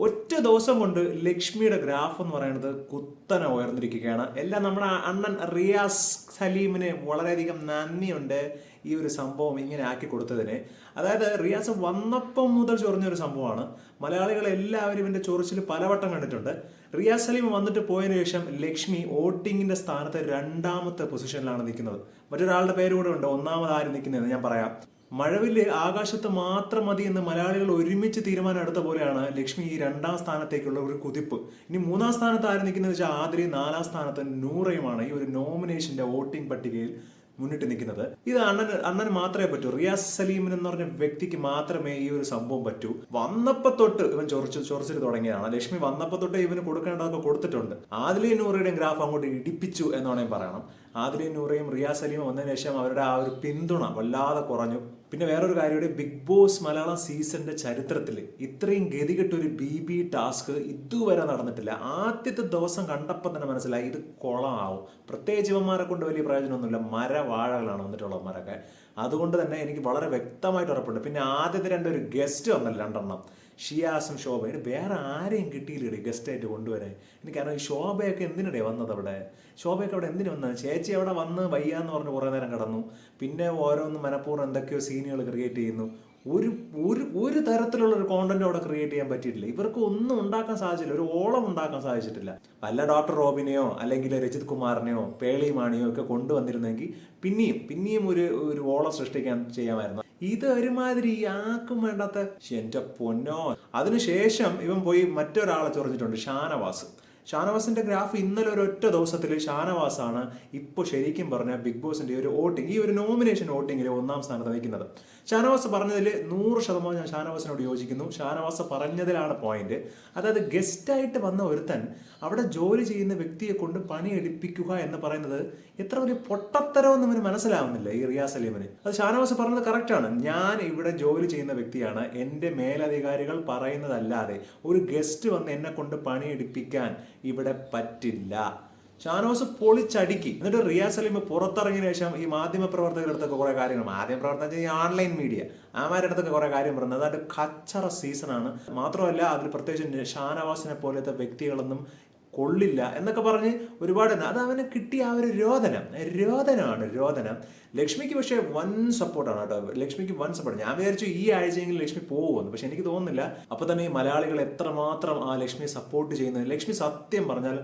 ഒറ്റ ദിവസം കൊണ്ട് ലക്ഷ്മിയുടെ ഗ്രാഫ് എന്ന് പറയുന്നത് കുത്തനെ ഉയർന്നിരിക്കുകയാണ്. എല്ലാം നമ്മുടെ അണ്ണൻ റിയാസ് സലീമിന് വളരെയധികം നന്ദിയുണ്ട് ഈ ഒരു സംഭവം ഇങ്ങനെ ആക്കി കൊടുത്തതിന്. അതായത് റിയാസ് വന്നപ്പം മുതൽ ചൊറിഞ്ഞൊരു സംഭവമാണ്. മലയാളികൾ എല്ലാവരും ഇവന്റെ ചൊറിച്ചിൽ പലവട്ടം കണ്ടിട്ടുണ്ട്. റിയാസ് സലീം വന്നിട്ട് പോയതിനു ശേഷം ലക്ഷ്മി വോട്ടിങ്ങിന്റെ സ്ഥാനത്ത് രണ്ടാമത്തെ പൊസിഷനിലാണ് നിൽക്കുന്നത്. മറ്റൊരാളുടെ പേര് കൂടെ ഉണ്ട്. ഒന്നാമത് ആര് നിൽക്കുന്നതെന്ന് ഞാൻ പറയാം. മഴവില്ല് ആകാശത്ത് മാത്രം മതി എന്ന് മലയാളികൾ ഒരുമിച്ച് തീരുമാനം എടുത്ത പോലെയാണ് ലക്ഷ്മി ഈ രണ്ടാം സ്ഥാനത്തേക്കുള്ള ഒരു കുതിപ്പ്. ഇനി മൂന്നാം സ്ഥാനത്ത് ആര് നിൽക്കുന്നത് വെച്ചാൽ ആതിരി നാലാം സ്ഥാനത്ത് നൂറയുമാണ് ഈ ഒരു നോമിനേഷന്റെ വോട്ടിംഗ് പട്ടികയിൽ മുന്നിട്ട് നിൽക്കുന്നത്. ഇത് അണ്ണൻ അണ്ണൻ മാത്രമേ പറ്റൂ. റിയാസ് സലീമിൻ എന്ന് പറഞ്ഞ വ്യക്തിക്ക് മാത്രമേ ഈ ഒരു സംഭവം പറ്റൂ. വന്നപ്പോ തൊട്ട് ഇവൻ ചൊറിച്ച് ചൊറിച്ചിൽ തുടങ്ങിയതാണ്. ലക്ഷ്മി വന്നപ്പോ തൊട്ട് ഇവന് കൊടുക്കേണ്ടതൊക്കെ കൊടുത്തിട്ടുണ്ട്. ആദിലി നൂറയുടെയും ഗ്രാഫ് അങ്ങോട്ട് ഇടിപ്പിച്ചു എന്ന് വേണമെങ്കിൽ പറയണം. ആദിലി നൂറയും റിയാസ് സലീമും വന്നതിന് ശേഷം അവരുടെ ആ ഒരു പിന്തുണ വല്ലാതെ കുറഞ്ഞു. പിന്നെ വേറൊരു കാര്യം ബിഗ് ബോസ് മലയാളം സീസണിന്റെ ചരിത്രത്തിൽ ഇത്രയും ഗതികെട്ട ഒരു ബി ബി ടാസ്ക് ഇതുവരെ നടന്നിട്ടില്ല. ആദ്യത്തെ ദിവസം കണ്ടപ്പോൾ തന്നെ മനസ്സിലായി ഇത് കുളമാവും പ്രത്യേകിച്ച് ജീവന്മാരെ കൊണ്ട് വലിയ പ്രയോജനമൊന്നുമില്ല. മരവാഴകളാണ് വന്നിട്ടുള്ളവന്മാരൊക്കെ അതുകൊണ്ട് തന്നെ എനിക്ക് വളരെ വ്യക്തമായിട്ട് ഉറപ്പുണ്ട്. പിന്നെ ആദ്യത്തെ രണ്ടൊരു ഗസ്റ്റ് വന്നല്ലോ രണ്ടെണ്ണം. ഷിയാസും ശോഭയും. വേറെ ആരെയും കിട്ടിയില്ലേ ഗസ്റ്റായിട്ട് കൊണ്ടുവരാൻ. കാരണം ഈ ശോഭയൊക്കെ എന്തിനിടെ വന്നത് അവിടെ? ശോഭയൊക്കെ അവിടെ എന്തിനു വന്നത്? ചേച്ചി അവിടെ വന്ന് വയ്യാന്ന് പറഞ്ഞ് കുറേ നേരം കടന്നു. പിന്നെ ഓരോന്ന് മനഃപൂർവം എന്തൊക്കെയോ സീനുകൾ ക്രിയേറ്റ് ചെയ്യുന്നു. ഒരു ഒരു ഒരു തരത്തിലുള്ള ഒരു കോണ്ടന്റ് അവിടെ ക്രിയേറ്റ് ചെയ്യാൻ പറ്റിയിട്ടില്ല. ഇവർക്ക് ഒന്നും ഉണ്ടാക്കാൻ സാധിച്ചില്ല. ഒരു ഓളം ഉണ്ടാക്കാൻ സാധിച്ചിട്ടില്ല. വല്ല ഡോക്ടർ റോബിനെയോ അല്ലെങ്കിൽ രജിത് കുമാറിനെയോ പേളി മാണിയോ ഒക്കെ കൊണ്ടുവന്നിരുന്നെങ്കിൽ പിന്നെയും പിന്നെയും ഒരു ഒരു ഓളം സൃഷ്ടിക്കാൻ ചെയ്യാമായിരുന്നു. ഇത് ഒരുമാതിരി ആക്കും വേണ്ടാത്ത എന്റെ പൊന്നോ. അതിനുശേഷം ഇവൻ പോയി മറ്റൊരാളെ ചൊറിഞ്ഞിട്ടുണ്ട് ഷാനവാസ്. ഷാനവാസിന്റെ ഗ്രാഫ് ഇന്നലെ ഒരു ഒറ്റ ദിവസത്തിൽ ഷാനവാസാണ് ഇപ്പോൾ ശരിക്കും പറഞ്ഞ ബിഗ് ബോസിന്റെ ഒരു വോട്ടിംഗ് ഈ ഒരു നോമിനേഷൻ വോട്ടിംഗിൽ ഒന്നാം സ്ഥാനത്ത് വയ്ക്കുന്നത് ഷാനവാസ് പറഞ്ഞതിൽ നൂറ് ശതമാനം ഞാൻ ഷാനവാസിനോട് യോജിക്കുന്നു. ഷാനവാസ് പറഞ്ഞതിലാണ് പോയിന്റ് അതായത് ഗസ്റ്റായിട്ട് വന്ന ഒരുത്തൻ അവിടെ ജോലി ചെയ്യുന്ന വ്യക്തിയെ കൊണ്ട് പണിയെടുപ്പിക്കുക എന്ന് പറയുന്നത് എത്ര വലിയ പൊട്ടത്തരമെന്ന് ഇവന് മനസ്സിലാവുന്നില്ല ഈ റിയാസ് അലീമിന് അത് ഷാനവാസ് പറഞ്ഞത് കറക്റ്റാണ് ഞാൻ ഇവിടെ ജോലി ചെയ്യുന്ന വ്യക്തിയാണ്. എന്റെ മേലധികാരികൾ പറയുന്നതല്ലാതെ ഒരു ഗസ്റ്റ് വന്ന് എന്നെ കൊണ്ട് പണിയെടുപ്പിക്കാൻ ഇവിടെ പറ്റില്ല. ഷാനോസ് പൊളിച്ചടുക്കി. എന്നിട്ട് റിയാസ് സലീം പുറത്തിറങ്ങിയ ശേഷം ഈ മാധ്യമ പ്രവർത്തകരുടെ അടുത്തൊക്കെ കുറെ കാര്യങ്ങൾ. മാധ്യമ പ്രവർത്തനം ഈ ഓൺലൈൻ മീഡിയ ആമാരുടെ അടുത്തൊക്കെ കുറെ കാര്യം പറയുന്നത്. അതായത് കച്ചറ സീസൺ ആണ്. മാത്രമല്ല അതിൽ പ്രത്യേകിച്ച് ഷാനവാസിനെ പോലത്തെ വ്യക്തികളൊന്നും കൊള്ളില്ല എന്നൊക്കെ പറഞ്ഞ് ഒരുപാട് അത് അവന് കിട്ടിയ ആ ഒരു രോദനം. രോദനമാണ് രോദനം. ലക്ഷ്മിക്ക് പക്ഷേ വൻ സപ്പോർട്ടാണ് കേട്ടോ. ലക്ഷ്മിക്ക് വൻ സപ്പോർട്ട് ഞാൻ വിചാരിച്ചു ഈ ആഴ്ചയെങ്കിലും ലക്ഷ്മി പോകുമെന്ന്. പക്ഷെ എനിക്ക് തോന്നുന്നില്ല. അപ്പൊ തന്നെ ഈ മലയാളികൾ എത്രമാത്രം ആ ലക്ഷ്മിയെ സപ്പോർട്ട് ചെയ്യുന്നത്? ലക്ഷ്മി സത്യം പറഞ്ഞാൽ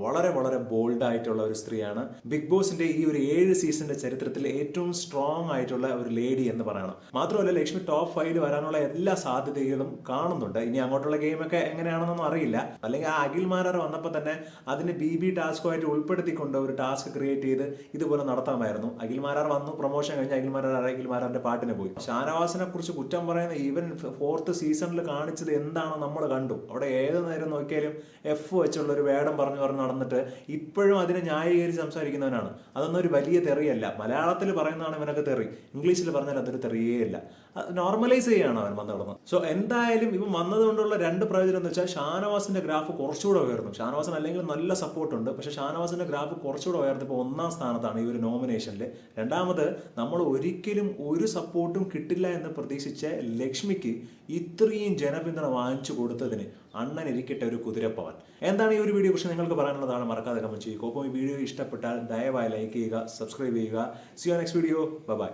വളരെ വളരെ ബോൾഡ് ആയിട്ടുള്ള ഒരു സ്ത്രീയാണ്. ബിഗ് ബോസിന്റെ ഈ ഒരു ഏഴ് സീസണിന്റെ ചരിത്രത്തിൽ ഏറ്റവും സ്ട്രോങ് ആയിട്ടുള്ള ഒരു ലേഡി എന്ന് പറയണം. മാത്രമല്ല ലക്ഷ്മി ടോപ്പ് ഫൈവിൽ വരാനുള്ള എല്ലാ സാധ്യതകളും കാണുന്നുണ്ട്. ഇനി അങ്ങോട്ടുള്ള ഗെയിമൊക്കെ എങ്ങനെയാണെന്നൊന്നും അറിയില്ല. അല്ലെങ്കിൽ ആ അഖിൽ മാരാർ വന്നപ്പോൾ തന്നെ അതിന് ബി ബി ടാസ്കുമായിട്ട് ഉൾപ്പെടുത്തിക്കൊണ്ട് ഒരു ടാസ്ക് ക്രിയേറ്റ് ചെയ്ത് ഇതുപോലെ നടത്താമായിരുന്നു. അഖിൽ മാരാർ വന്നു പ്രൊമോഷൻ കഴിഞ്ഞ് അഖിൽ മാരാർ അഖിൽ മാരാറിന്റെ പാട്ടിന് പോയി. ഷാനവാസിനെ കുറിച്ച് കുറ്റം പറയുന്ന ഈവൻ ഫോർത്ത് സീസണിൽ കാണിച്ചത് എന്താണ് നമ്മൾ കണ്ടു. അവിടെ ഏത് നേരം നോക്കിയാലും എഫ് വെച്ചുള്ള ഒരു വേടം പറഞ്ഞു പറഞ്ഞു നടന്നിട്ട് ഇപ്പോഴും അതിനെ ന്യായീകരിച്ച് സംസാരിക്കുന്നവനാണ്. അതൊന്നും ഒരു വലിയ തെറിയല്ല. മലയാളത്തിൽ പറയുന്നതാണ് ഇവനൊക്കെ തെറി. ഇംഗ്ലീഷിൽ പറഞ്ഞാൽ അതൊരു തെറിയേ അല്ല നോർമലൈസ് ചെയ്യാണ് അവൻ വന്നു കിടന്നത് സോ എന്തായാലും ഇവൻ വന്നതുകൊണ്ടുള്ള രണ്ട് പ്രയോജനം എന്ന് വെച്ചാൽ ഷാനവാസിന്റെ ഗ്രാഫ് കുറച്ചുകൂടെ ഉയർന്നു. ഷാനവാസൻ അല്ലെങ്കിൽ നല്ല സപ്പോർട്ട് ഉണ്ട്. പക്ഷെ ഷാനവാസിന്റെ ഗ്രാഫ് കുറച്ചുകൂടെ ഉയർന്നപ്പോൾ ഒന്നാം സ്ഥാനത്താണ് ഈ ഒരു നോമിനേഷനിൽ രണ്ടാമത് നമ്മൾ ഒരിക്കലും ഒരു സപ്പോർട്ടും കിട്ടില്ല എന്ന് പ്രതീക്ഷിച്ച ലക്ഷ്മിക്ക് ഇത്രയും ജനപിന്തുണ വാങ്ങിച്ചു കൊടുത്തതിന് അണ്ണൻ ഇരിക്കട്ടെ ഒരു കുതിരപ്പവൻ. എന്താണ് ഈ ഒരു വീഡിയോ കുറിച്ച് നിങ്ങൾക്ക് പറയാനുള്ളതാണ് മറക്കാതെ കമന്റ് ചെയ്യുക. ഒപ്പം ഈ വീഡിയോ ഇഷ്ടപ്പെട്ടാൽ ദയവായി ലൈക്ക് ചെയ്യുക സബ്സ്ക്രൈബ് ചെയ്യുക. See next video bye bye